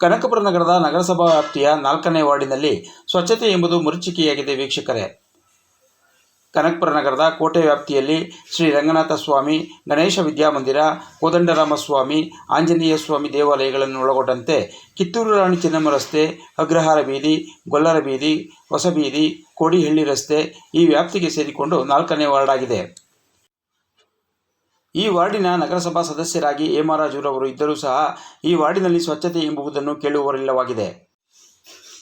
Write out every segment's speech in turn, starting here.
ಕನಕಪುರ ನಗರದ ನಗರಸಭಾ ವ್ಯಾಪ್ತಿಯ ನಾಲ್ಕನೇ ವಾರ್ಡಿನಲ್ಲಿ ಸ್ವಚ್ಛತೆ ಎಂಬುದು ಮರೀಚಿಕೆಯಾಗಿದೆ ವೀಕ್ಷಕರೇ. ಕನಕಪುರ ನಗರದ ಕೋಟೆ ವ್ಯಾಪ್ತಿಯಲ್ಲಿ ಶ್ರೀ ರಂಗನಾಥ ಸ್ವಾಮಿ, ಗಣೇಶ ವಿದ್ಯಾಮಂದಿರ ಕೋದಂಡರಾಮ ಸ್ವಾಮಿ ಆಂಜನೇಯ ಸ್ವಾಮಿ ದೇವಾಲಯಗಳನ್ನು ಒಳಗೊಂಡಂತೆ ಕಿತ್ತೂರು ರಾಣಿ ಚೆನ್ನಮ್ಮ ರಸ್ತೆ, ಅಗ್ರಹಾರ ಬೀದಿ, ಗೊಲ್ಲರ ಬೀದಿ ಹೊಸಬೀದಿ ಕೋಡಿಹಳ್ಳಿ ರಸ್ತೆ ಈ ವ್ಯಾಪ್ತಿಗೆ ಸೇರಿಕೊಂಡು ನಾಲ್ಕನೇ ವಾರ್ಡ್ ಆಗಿದೆ ಈ ವಾರ್ಡಿನ ನಗರಸಭಾ ಸದಸ್ಯರಾಗಿ ಹೇಮರಾಜುರವರು ಇದ್ದರೂ ಸಹ ಈ ವಾರ್ಡಿನಲ್ಲಿ ಸ್ವಚ್ಛತೆ ಎಂಬುದನ್ನು ಕೇಳುವರಿಲ್ಲವಾಗಿದೆ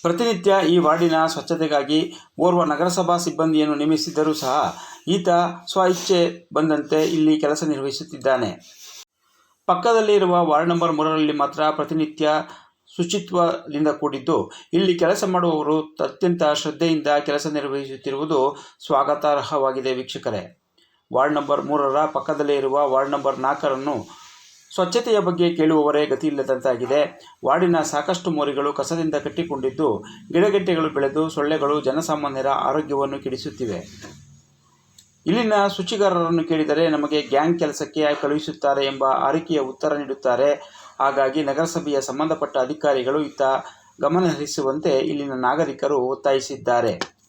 ಪ್ರತಿನಿತ್ಯ ಈ ವಾರ್ಡಿನ ಸ್ವಚ್ಛತೆಗಾಗಿ ಓರ್ವ ನಗರಸಭಾ ಸಿಬ್ಬಂದಿಯನ್ನು ನೇಮಿಸಿದ್ದರೂ ಸಹ ಈತ ಸ್ವ ಬಂದಂತೆ ಇಲ್ಲಿ ಕೆಲಸ ನಿರ್ವಹಿಸುತ್ತಿದ್ದಾನೆ. ಪಕ್ಕದಲ್ಲಿ ಇರುವ ವಾರ್ಡ್ ನಂಬರ್ ಮೂರರಲ್ಲಿ ಮಾತ್ರ ಪ್ರತಿನಿತ್ಯ ಶುಚಿತ್ವದಿಂದ ಕೂಡಿದ್ದು, ಇಲ್ಲಿ ಕೆಲಸ ಮಾಡುವವರು ಅತ್ಯಂತ ಶ್ರದ್ಧೆಯಿಂದ ಕೆಲಸ ನಿರ್ವಹಿಸುತ್ತಿರುವುದು ಸ್ವಾಗತಾರ್ಹವಾಗಿದೆ ವೀಕ್ಷಕರೇ. ವಾರ್ಡ್ ನಂಬರ್ ಮೂರರ ಪಕ್ಕದಲ್ಲೇ ಇರುವ ವಾರ್ಡ್ ನಂಬರ್ ನಾಲ್ಕರನ್ನು ಸ್ವಚ್ಛತೆಯ ಬಗ್ಗೆ ಕೇಳುವವರೇ ಗತಿಯಿಲ್ಲದಂತಾಗಿದೆ. ವಾರ್ಡಿನ ಸಾಕಷ್ಟು ಮೋರಿಗಳು ಕಸದಿಂದ ಕಟ್ಟಿಕೊಂಡಿದ್ದು, ಗಿಡಗಂಟೆಗಳು ಬೆಳೆದು ಸೊಳ್ಳೆಗಳು ಜನಸಾಮಾನ್ಯರ ಆರೋಗ್ಯವನ್ನು ಕೆಡಿಸುತ್ತಿವೆ. ಇಲ್ಲಿನ ಶುಚಿಗಾರರನ್ನು ಕೇಳಿದರೆ ನಮಗೆ ಗ್ಯಾಂಗ್ ಕೆಲಸಕ್ಕೆ ಕಳುಹಿಸುತ್ತಾರೆ ಎಂಬ ಆರಿಕೆಯ ಉತ್ತರ ನೀಡುತ್ತಾರೆ. ಹಾಗಾಗಿ ನಗರಸಭೆಯ ಸಂಬಂಧಪಟ್ಟ ಅಧಿಕಾರಿಗಳು ಇತ್ತ ಗಮನಹರಿಸುವಂತೆ ಇಲ್ಲಿನ ನಾಗರಿಕರು ಒತ್ತಾಯಿಸಿದ್ದಾರೆ.